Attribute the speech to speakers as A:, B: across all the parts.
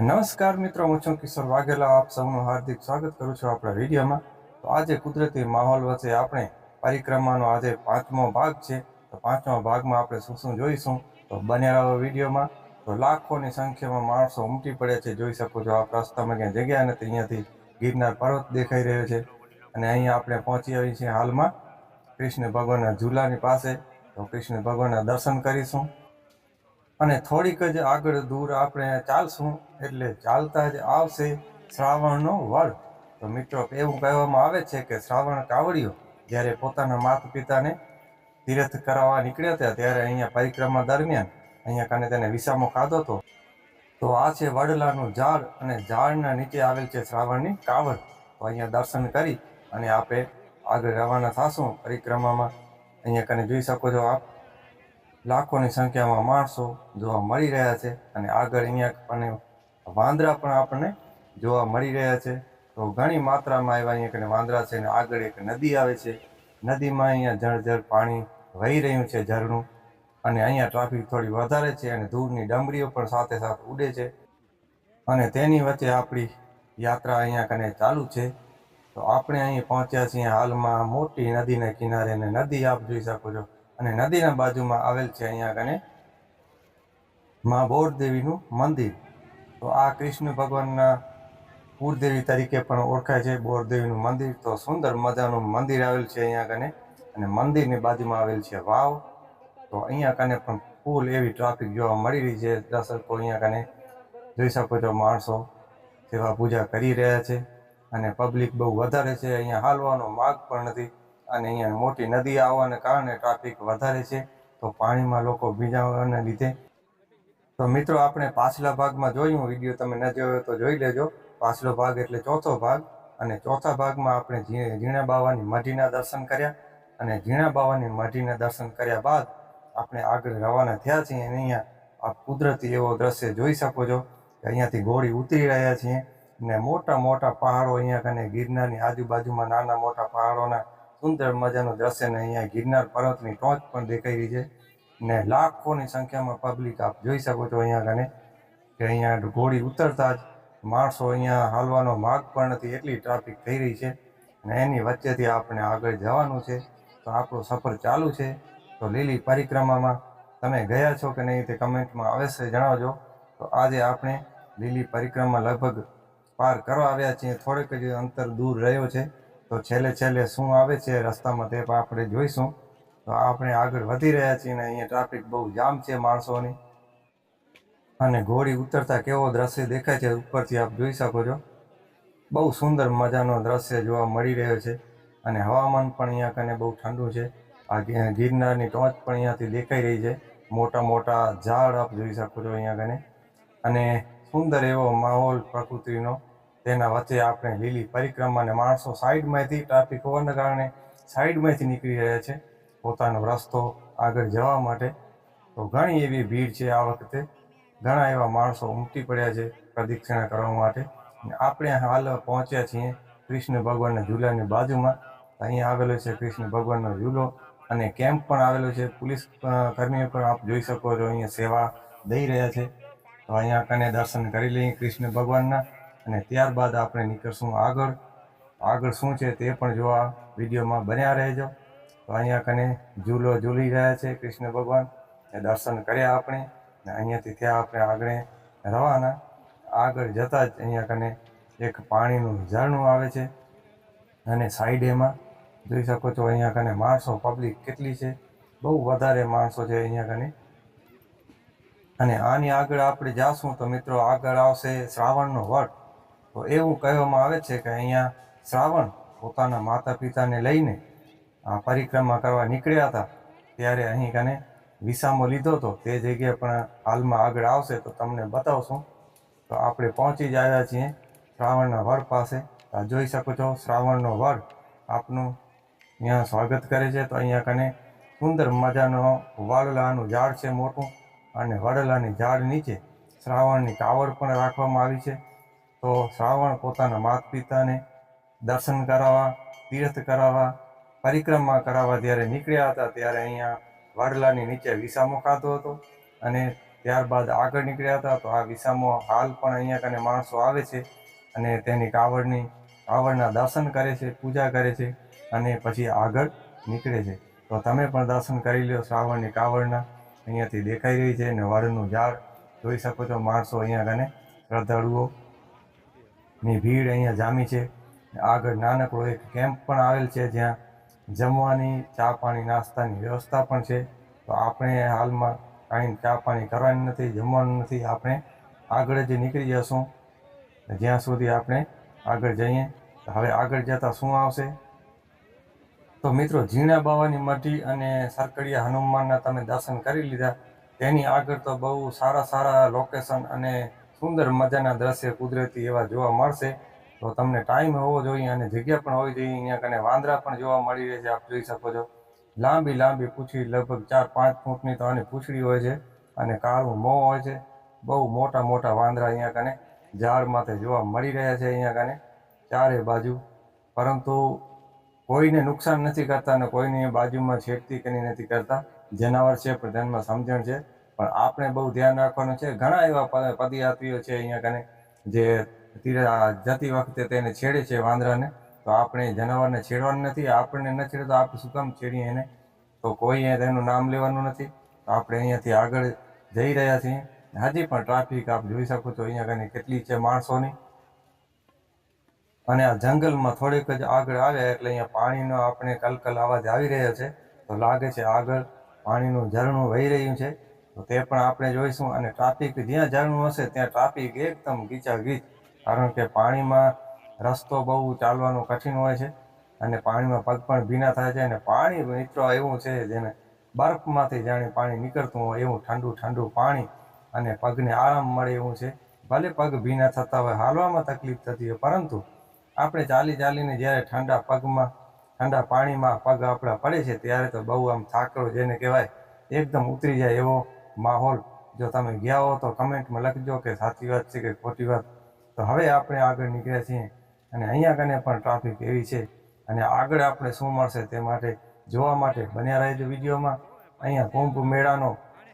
A: નમસ્કાર મિત્રો, હું છું કિશોર વાઘેલા, આપ સૌનું હાર્દિક સ્વાગત કરું છું આપણા વિડીયોમાં. તો આજે કુદરતી માહોલ વચ્ચે આપણે પરિક્રમાનો આજે પાંચમો ભાગ છે. તો પાંચમા ભાગમાં આપણે શું શું જોઈશું? તો બન્યા રહો વિડીયોમાં. તો લાખોની સંખ્યામાં માણસો ઉમટી પડે છે. જોઈ શકો છો આ રસ્તામાં ક્યાંય જગ્યા નથી. અહીંયાથી ગિરનાર પર્વત દેખાઈ રહ્યો છે. અને અહીંયા આપણે પહોંચી આવી છીએ હાલમાં. કૃષ્ણ ભગવાનના ઝૂલાની પાસે. તો કૃષ્ણ ભગવાનના દર્શન કરીશું. અને થોડીક જ આગળ દૂર આપણે ચાલશું એટલે ચાલતા જ આવશે શ્રાવણનો વડ તો મિત્રો એવું કહેવામાં આવે છે કે શ્રાવણ કાવડિયો જ્યારે પોતાના માતા પિતાને તીર્થ કરાવવા નીકળ્યા હતા ત્યારે અહીંયા પરિક્રમા દરમિયાન અહીંયા કાને તેને વિસામો ખાધો હતો. તો આ છે વડલાનું ઝાડ અને ઝાડના નીચે આવેલ છે શ્રાવણની કાવડ. તો અહીંયા દર્શન કરી અને આપણે આગળ રવાના થશું પરિક્રમામાં. અહીંયા કને જોઈ શકો છો આપ. લાખોની સંખ્યામાં માણસો જોવા મળી રહ્યા છે અને આગળ અહીંયા અને વાંદરા પણ આપણને જોવા મળી રહ્યા છે. તો ઘણી માત્રામાં આવ્યા અહીંયા કને વાંદરા છે અને આગળ એક નદી આવે છે. નદીમાં અહીંયા જળજળ પાણી વહી રહ્યું છે ઝરણું અને અહીંયા ટ્રાફિક થોડી વધારે છે અને ધૂળની ડમરીઓ પણ સાથે સાથે ઉડે છે. અને તેની વચ્ચે આપણી યાત્રા અહીંયા કને ચાલુ છે. તો આપણે અહીં પહોંચ્યા છીએ હાલમાં મોટી નદીના કિનારે અને નદી આપ જોઈ શકો છો. અને નદીના બાજુમાં આવેલ છે અહીંયા કને મા બોરદેવીનું મંદિર. તો આ કૃષ્ણ ભગવાનના પૂરદેવી તરીકે પણ ઓળખાય છે બોરદેવીનું મંદિર. તો સુંદર મજાનું મંદિર આવેલ છે અહીંયા કને અને મંદિરની બાજુમાં આવેલ છે વાવ. તો અહીંયા કને પણ ફૂલ એવી ટ્રાફિક જોવા મળી રહી છે. દર્શકો અહીંયા કને જોઈ શકો છો માણસો સેવા પૂજા કરી રહ્યા છે અને પબ્લિક બહુ વધારે છે. અહીંયા હાલવાનો માર્ગ પણ નથી. અને અહીંયા મોટી નદી આવવાને કારણે ટ્રાફિક વધારે છે, તો પાણીમાં લોકો ભીંજાવાને લીધે. તો મિત્રો, આપણે પાછલા ભાગમાં જોયું, વીડિયો તમે ન જોયો તો જોઈ લેજો. પાછલો ભાગ એટલે ચોથો ભાગ. અને ચોથા ભાગમાં આપણે ઝીણા બાવાની મઢીના દર્શન કર્યા. અને ઝીણા બાવાની મઢીના દર્શન કર્યા બાદ આપણે આગળ રવાના થયા છીએ. અને અહીંયા આ કુદરતી એવો દ્રશ્ય જોઈ શકો છો કે અહીંયાથી ઘોડી ઉતરી રહ્યા છીએ. ને મોટા મોટા પહાડો અહીંયા કને ગિરનારની આજુબાજુમાં નાના મોટા પહાડોના સુંદર મજાનું દ્રશ્ય ને અહીંયા ગિરનાર પર્વતની ટોચ પણ દેખાઈ રહી છે ને લાખોની સંખ્યામાં પબ્લિક આપ જોઈ શકો છો અહીંયા કને કે અહીંયા ઘોડી ઉતરતા જ માણસો અહીંયા હાલવાનો માર્ગ પણ નથી, એટલી ટ્રાફિક થઈ રહી છે અને એની વચ્ચેથી આપણે આગળ જવાનું છે. તો આપણો સફર ચાલુ છે. તો લીલી પરિક્રમામાં તમે ગયા છો કે નહીં તે કમેન્ટમાં અવશ્ય જણાવજો. તો આજે આપણે લીલી પરિક્રમા લગભગ પાર કરવા આવ્યા છીએ. થોડેક જ અંતર દૂર રહ્યો છે. તો છેલ્લે છેલ્લે શું આવે છે? રસ્તામાં તે પણ આપણે જોઈશું. તો આપણે આગળ વધી રહ્યા છીએ ને અહીંયા ટ્રાફિક બહુ જામ છે માણસોની. અને ઘોડી ઉતરતા કેવો દ્રશ્ય દેખાય છે ઉપરથી આપ જોઈ શકો છો. બહુ સુંદર મજાનો દ્રશ્ય જોવા મળી રહ્યો છે. અને હવામાન પણ અહીંયા કને બહુ ઠંડુ છે. આ ગિરનારની ટોચ પણ અહીંયાથી દેખાઈ રહી છે. મોટા મોટા ઝાડ આપ જોઈ શકો છો અહીંયા કને. અને સુંદર એવો માહોલ પ્રકૃતિનો તેના વચ્ચે આપણે લીલી પરિક્રમા અને માણસો સાઈડમાંથી ટ્રાફિક હોવાના કારણે સાઈડમાંથી નીકળી રહ્યા છે. પોતાનો રસ્તો આગળ જવા માટે તો ઘણી એવી ભીડ છે આ વખતે. ઘણા એવા માણસો ઉમટી પડ્યા છે પ્રદક્ષિણા કરવા માટે. આપણે હાલ પહોંચ્યા છીએ કૃષ્ણ ભગવાનના ઝૂલાની બાજુમાં. અહીંયા આવેલો છે કૃષ્ણ ભગવાનનો ઝૂલો અને કેમ્પ પણ આવેલો છે. પોલીસ કર્મીઓ પણ આપ જોઈ શકો છો અહીંયા સેવા દઈ રહ્યા છે. તો અહીંયા કને દર્શન કરી લઈએ કૃષ્ણ ભગવાનના. અને ત્યારબાદ આપણે નીકળશું આગળ. આગળ શું છે તે પણ જોવા વિડીયોમાં બન્યા રહેજો. તો અહીંયા કને ઝૂલો ઝૂલી રહ્યા છે કૃષ્ણ ભગવાન. એ દર્શન કર્યા આપણે ને અહીંયાથી ત્યાં આપણે આગળ રવાના. આગળ જતાં જ અહીંયા કને એક પાણીનું ઝરણું આવે છે. અને સાઈડેમાં જોઈ શકો છો અહીંયા કને માણસો પબ્લિક કેટલી છે. બહુ વધારે માણસો છે અહીંયા કને. અને આની આગળ આપણે જાશું તો મિત્રો આગળ આવશે શ્રાવણનો વટ. તો એવું કહેવામાં આવે છે કે અહીંયા શ્રાવણ પોતાના માતા પિતાને લઈને, આ પરિક્રમા કરવા નીકળ્યા હતા. ત્યારે અહીં કને વિસામો લીધો હતો. તે જગ્યાએ પણ હાલમાં આગળ આવશે તો તમને બતાવશું. તો આપણે પહોંચી જ આવ્યા છીએ શ્રાવણના વડ પાસે. જોઈ શકો છો, શ્રાવણનો વડ આપનું અહીંયા સ્વાગત કરે છે. તો અહીંયા કને સુંદર મજાનો વાડલાનું ઝાડ છે મોટું અને વડલાની ઝાડ નીચે શ્રાવણની કાવડ પણ રાખવામાં આવી છે. તો શ્રાવણ પોતાના માતા પિતાને દર્શન કરાવવા, તીર્થ કરાવવા, પરિક્રમા કરાવવા જ્યારે નીકળ્યા હતા ત્યારે અહીંયા વડલાની નીચે વિસામો ખાધો હતો અને ત્યારબાદ આગળ નીકળ્યા હતા તો આ વિસામો હાલ પણ અહીંયા કને માણસો આવે છે અને તેની કાવડની, કાવડના દર્શન કરે છે, પૂજા કરે છે અને પછી આગળ નીકળે છે. તો તમે પણ દર્શન કરી લો શ્રાવણની કાવડના. અહીંયાથી દેખાઈ રહી છે અને વડનું ઝાડ જોઈ શકો છો માણસો અહીંયા કને શ્રદ્ધાળુઓ ની ભીડ અહીંયા જામી છે. આગળ નાનકડો એક કેમ્પ પણ આવેલ છે, જ્યાં જમવાની, ચા પાણી, નાસ્તાની વ્યવસ્થા પણ છે. તો આપણે હાલમાં કાંઈ ચા પાણી કરવાની નથી, જમવાનું નથી. આપણે આગળ જ નીકળી જશું. જ્યાં સુધી આપણે આગળ જઈએ. હવે આગળ જતાં શું આવશે? તો મિત્રો, ઝીણા બાવાની મઢી અને સરકડિયા હનુમાનના તમે દર્શન કરી લીધા. તેની આગળ તો બહુ સારા સારા લોકેશન અને સુંદર મજાના દ્રશ્ય કુદરતી એવા જોવા મળશે. તો તમને ટાઈમ હોવો જોઈએ અને જગ્યા પણ હોવી જોઈએ. અહીંયા કને વાંદરા પણ જોવા મળી રહે છે, આપ જોઈ શકો છો. લાંબી લાંબી પૂંછડી લગભગ ચાર પાંચ ફૂટની તો આની પૂંછડી હોય છે અને કાળું મોં હોય છે. બહુ મોટા મોટા વાંદરા અહીંયા કને ઝાડમાંથી જોવા મળી રહ્યા છે અહીંયા કને ચારે બાજુ. પરંતુ કોઈને નુકસાન નથી કરતા અને કોઈની બાજુમાં છેડતી કરી નથી કરતા. જનાવર છે, પણ તેમાં સમજણ છે. પણ આપણે બહુ ધ્યાન રાખવાનું છે. ઘણા એવા પદયાત્રીઓ છે અહીંયા કને, જે જતી વખતે તેને છેડે છે વાંદરાને. તો આપણે જનાવરને છેડવાનું નથી, આપણને ન છેડે તો આપણે શું કામ છેડીએ એને? તો કોઈએ તેનું નામ લેવાનું નથી. તો આપણે અહીંયાથી આગળ જઈ રહ્યા છીએ. હજી પણ ટ્રાફિક આપ જોઈ શકો છો અહીંયા કને કેટલી છે માણસોની. અને આ જંગલમાં થોડીક જ આગળ આવ્યા એટલે અહીંયા પાણીનો આપણે કલકલ અવાજ આવી રહ્યો છે. તો લાગે છે આગળ પાણીનું ઝરણું વહી રહ્યું છે. તો તે પણ આપણે જોઈશું. અને ટ્રાફિક જ્યાં જાણવું હશે ત્યાં ટ્રાફિક એકદમ ગીચાગીચ. કારણ કે પાણીમાં રસ્તો બહુ ચાલવાનું કઠિન હોય છે અને પાણીમાં પગ પણ ભીના થાય છે. અને પાણી મિત્રો એવું છે જેને બરફમાંથી જાણે પાણી નીકળતું હોય એવું ઠંડુ ઠંડુ પાણી અને પગને આરામ મળે એવું છે. ભલે પગ ભીના થતા હોય, હાલવામાં તકલીફ થતી હોય, પરંતુ આપણે ચાલી ચાલીને જ્યારે ઠંડા પગમાં, ઠંડા પાણીમાં પગ આપણા પડે છે, ત્યારે તો બહુ આમ થાકડો જેને કહેવાય, એકદમ ઉતરી જાય એવો માહોલ. જો તમે ગયા હો તો કમેન્ટમાં લખજો કે સાચી વાત છે કે ખોટી વાત. તો હવે આપણે આગળ નીકળ્યા છીએ અને અહીંયા કને પણ ટ્રાફિક એવી છે અને આગળ આપણે શું મળશે તે માટે જોવા માટે બન્યા રહેજો વિડીયોમાં. અહીંયા કુંભ મેળાનો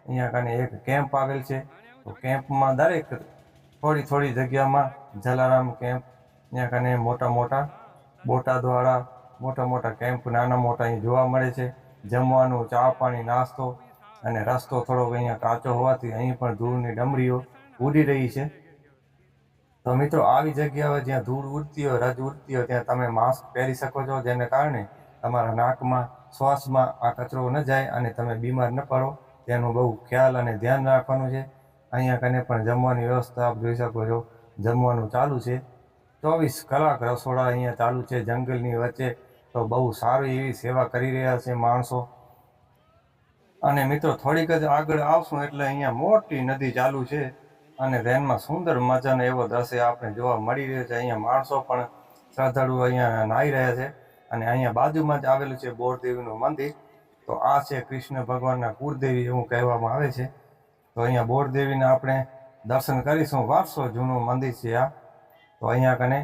A: અહીંયા કને એક કેમ્પ આવેલ છે. તો કેમ્પમાં દરેક થોડી થોડી જગ્યામાં જલારામ કેમ્પ અહીંયા કને મોટા મોટા બોટા દ્વારા મોટા મોટા કેમ્પ નાના મોટા અહીં જોવા મળે છે. જમવાનું, ચા પાણી, નાસ્તો અને રસ્તો થોડોક અહીંયા કાચો હોવાથી અહીં પણ ધૂળની ડમરીઓ ઉડી રહી છે. તો મિત્રો, આવી જગ્યાઓ જ્યાં ધૂળ ઉડતી હોય, રજ ઉડતી હોય, ત્યાં તમે માસ્ક પહેરી શકો છો, જેને કારણે તમારા નાકમાં, શ્વાસમાં આ કચરો ન જાય અને તમે બીમાર ન પડો. તેનું બહુ ખ્યાલ અને ધ્યાન રાખવાનું છે. અહીંયા કને પણ જમવાની વ્યવસ્થા આપ જોઈ શકો છો, જમવાનું ચાલુ છે. ચોવીસ કલાક રસોડા અહીંયા ચાલુ છે, જંગલની વચ્ચે. તો બહુ સારી એવી સેવા કરી રહ્યા છે માણસો. અને મિત્રો, થોડીક જ આગળ આવશું એટલે અહીંયા મોટી નદી ચાલુ છે અને તેનમાં સુંદર મજાનો એવો દ્રશ્ય આપણે જોવા મળી રહ્યો છે. અહીંયા માણસો પણ શ્રદ્ધાળુઓ અહીંયા નાહી રહ્યા છે અને અહીંયા બાજુમાં જ આવેલું છે બોરદેવીનું મંદિર. તો આ છે કૃષ્ણ ભગવાનના કુળદેવી એવું કહેવામાં આવે છે. તો અહીંયા બોરદેવીના આપણે દર્શન કરીશું. વારસો જૂનું મંદિર છે આ. તો અહીંયા કને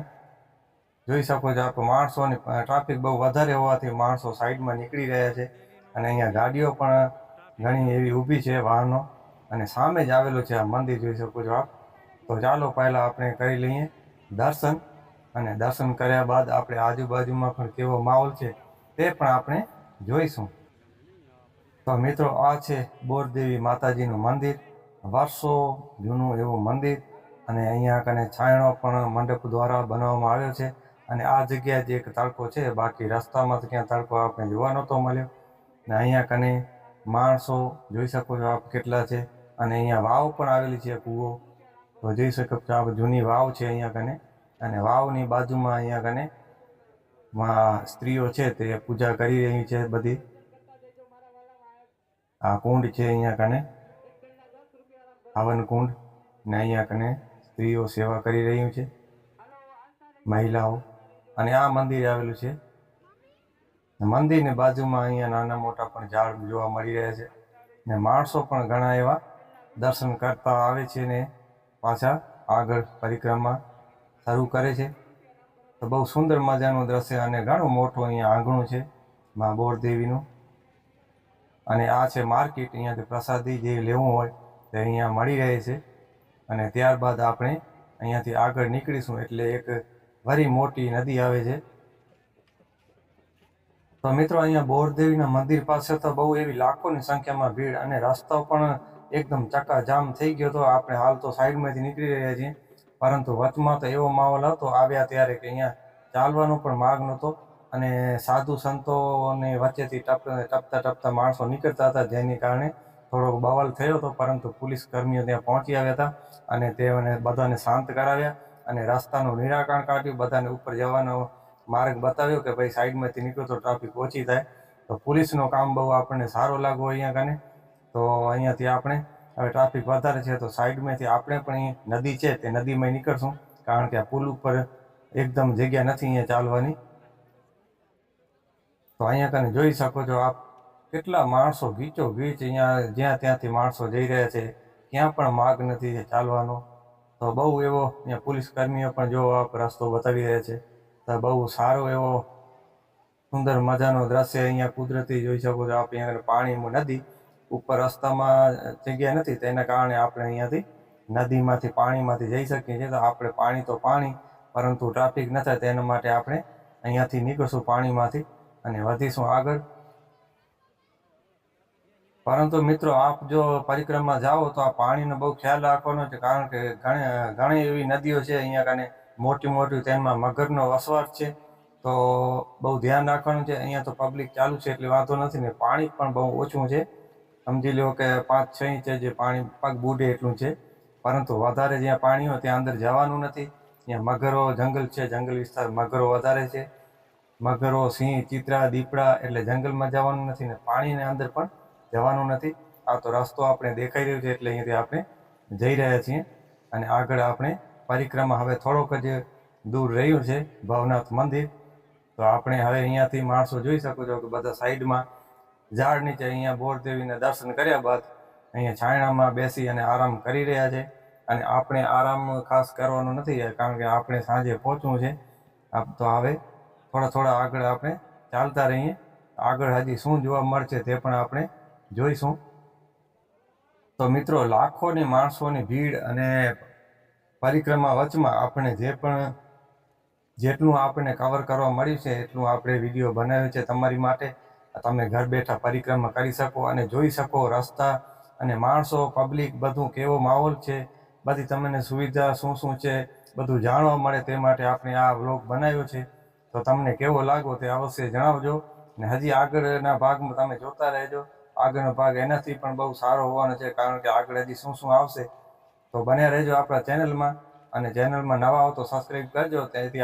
A: જોઈ શકો છો આપણે માણસોની ટ્રાફિક બહુ વધારે હોવાથી માણસો સાઈડમાં નીકળી રહ્યા છે અને અહીંયા ગાડીઓ પણ ઘણી એવી ઊભી છે વાહનો અને સામે જ આવેલું છે આ મંદિર, જોઈ શકો છો આપ. તો ચાલો પહેલાં આપણે કરી લઈએ દર્શન અને દર્શન કર્યા બાદ આપણે આજુબાજુમાં પણ કેવો માહોલ છે તે પણ આપણે જોઈશું. તો મિત્રો, આ છે બોરદેવી માતાજીનું મંદિર, વર્ષો જૂનું એવું મંદિર અને અહીંયા કને છાંયણો પણ મંડપ દ્વારા બનાવવામાં આવ્યો છે અને આ જગ્યાએ જે એક તડકો છે, બાકી રસ્તામાં તો ક્યાં તડકો આપણે જોવા નહોતો મળ્યો. ને અહીંયા કને માણસો જોઈ શકો છો આપ કેટલા છે. અને અહીંયા વાવ પણ આવેલી છે કૂવો. તો જોઈ શકો છો આ જૂની વાવ છે અહીંયા કને. અને વાવની બાજુમાં અહીંયા કને સ્ત્રીઓ છે તે પૂજા કરી રહી છે બધી. આ કુંડ છે અહીંયા કને. હવન કુંડ ને અહીંયા કને સ્ત્રીઓ સેવા કરી રહ્યું છે. મહિલાઓ. અને આ મંદિર આવેલું છે. મંદિરની બાજુમાં અહીંયા નાના મોટા પણ ઝાડ જોવા મળી રહ્યા છે ને માણસો પણ ઘણા એવા દર્શન કરતા આવે છે ને પાછા આગળ પરિક્રમા શરૂ કરે છે. તો બહુ સુંદર મજાનું દ્રશ્ય અને ઘણું મોટું અહીંયા આંગણું છે મા બોરદેવીનું અને આ છે માર્કેટ, અહીંયાથી પ્રસાદી જે લેવું હોય તે અહીંયા મળી રહે છે. અને ત્યારબાદ આપણે અહીંયાથી આગળ નીકળીશું એટલે એક વરી મોટી નદી આવે છે. તો મિત્રો, અહીંયા બોરદેવીના મંદિર પાસે તો બહુ એવી લાખોની સંખ્યામાં ભીડ અને રસ્તો પણ એકદમ ચક્કાજામ થઈ ગયો હતો આપણે હાલ તો સાઈડમાંથી નીકળી રહ્યા છીએ. પરંતુ વચમાં તો એવો માહોલ હતો, આવ્યા ત્યારે કે અહીંયા ચાલવાનો પણ માર્ગ નહોતો અને સાધુ સંતોની વચ્ચેથી ટપ, ટપતા ટપતા માણસો નીકળતા હતા જેની કારણે થોડોક બવાલ થયો હતો, પરંતુ પોલીસ કર્મીઓ ત્યાં પહોંચી આવ્યા હતા અને તેઓને બધાને શાંત કરાવ્યા અને રસ્તાનું નિરાકરણ કાઢ્યું, બધાને ઉપર જવાનો માર્ગ બતાવ્યો કે ભાઈ સાઈડમાંથી નીકળો તો ટ્રાફિક ઓછી થાય. તો પોલીસનો કામ બહુ આપણને સારો લાગો અહીંયા કને. તો અહીંયાથી આપણે, હવે ટ્રાફિક વધારે છે તો સાઈડમાંથી આપણે પણ નદી છે તે નદીમાં નીકળશું. કારણ કે આ પુલ ઉપર એકદમ જગ્યા નથી અહીંયા ચાલવાની. તો અહીંયા કને જોઈ શકો છો આપ કેટલા માણસો ગીચો ગીચ અહીંયા જ્યાં ત્યાંથી માણસો જઈ રહ્યા છે, ક્યાં પણ માર્ગ નથી ચાલવાનો. તો બહુ એવો અહીંયા પોલીસ કર્મીઓ પણ જો આપ રસ્તો બતાવી રહ્યા છે. તો બહુ સારો એવો સુંદર મજાનો દ્રશ્ય અહીંયા કુદરતી જોઈ શકો છો. આપણે અહીંયા પાણીમાં નદી ઉપર રસ્તામાં જગ્યા નથી તેના કારણે આપણે અહીંયાથી નદીમાંથી પાણીમાંથી જઈ શકીએ છીએ. તો આપણે પાણી તો પાણી, પરંતુ ટ્રાફિક ન થાય તેના માટે આપણે અહીંયાથી નીકળશું પાણીમાંથી અને વધીશું આગળ. પરંતુ મિત્રો, આપ જો પરિક્રમા જાઓ તો આ પાણીનો બહુ ખ્યાલ રાખવાનો છે, કારણ કે ઘણી ઘણી એવી નદીઓ છે અહીંયા કને મોટી મોટી તેમાં મગરનો વસવાટ છે. તો બહુ ધ્યાન રાખવાનું છે. અહીંયા તો પબ્લિક ચાલુ છે એટલે વાંધો નથી ને પાણી પણ બહુ ઓછું છે. સમજી લો કે પાંચ છ ઇંચ જે પાણી પગ બુડે એટલું છે. પરંતુ વધારે જ્યાં પાણી હોય ત્યાં અંદર જવાનું નથી. ત્યાં મગરો જંગલ છે. જંગલ વિસ્તાર મગરો વધારે છે. મગરો, સિંહ, ચિત્રા, દીપડા એટલે જંગલમાં જવાનું નથી ને પાણીની અંદર પણ જવાનું નથી. આ તો રસ્તો આપણે દેખાઈ રહ્યો છે એટલે અહીંયાથી આપણે જઈ રહ્યા છીએ. અને આગળ આપણે પરિક્રમા હવે થોડોક જ દૂર રહ્યું છે, ભવનાથ મંદિર. તો આપણે હવે અહીંયાથી માણસો જોઈ શકો છો કે બધા સાઈડમાં ઝાડ નીચે અહીંયા બોરદેવીને દર્શન કર્યા બાદ અહીંયા છાયણામાં બેસી અને આરામ કરી રહ્યા છે. અને આપણે આરામ ખાસ કરવાનો નથી કારણ કે આપણે સાંજે પહોંચવું છે. તો હવે થોડા થોડા આગળ આપણે ચાલતા રહીએ. આગળ હજી શું જોવા મળશે તે પણ આપણે જોઈશું. તો મિત્રો, લાખોની માણસોની ભીડ અને પરિક્રમા વચમાં આપણે જે પણ જેટલું આપણને કવર કરવા મળ્યું છે, એટલું આપણે વીડિયો બનાવ્યો છે તમારી માટે. તમે ઘર બેઠા પરિક્રમા કરી શકો અને જોઈ શકો રસ્તા અને માણસો પબ્લિક બધું કેવો માહોલ છે, બધી તમને સુવિધા શું શું છે, બધું જાણવા મળે તે માટે આપણે આ વ્લોગ બનાવ્યો છે. તો તમને કેવો લાગો તે અવશ્ય જણાવજો ને હજી આગળના ભાગમાં તમે જોતા રહેજો. આગળનો ભાગ એનાથી પણ બહુ સારો હોવાનો છે કારણ કે આગળ હજી શું શું આવશે તો બને રહેજો આપણા ચેનલમાં અને ચેનલમાં નવા હો તો સબસ્ક્રાઈબ કરજો. તેથી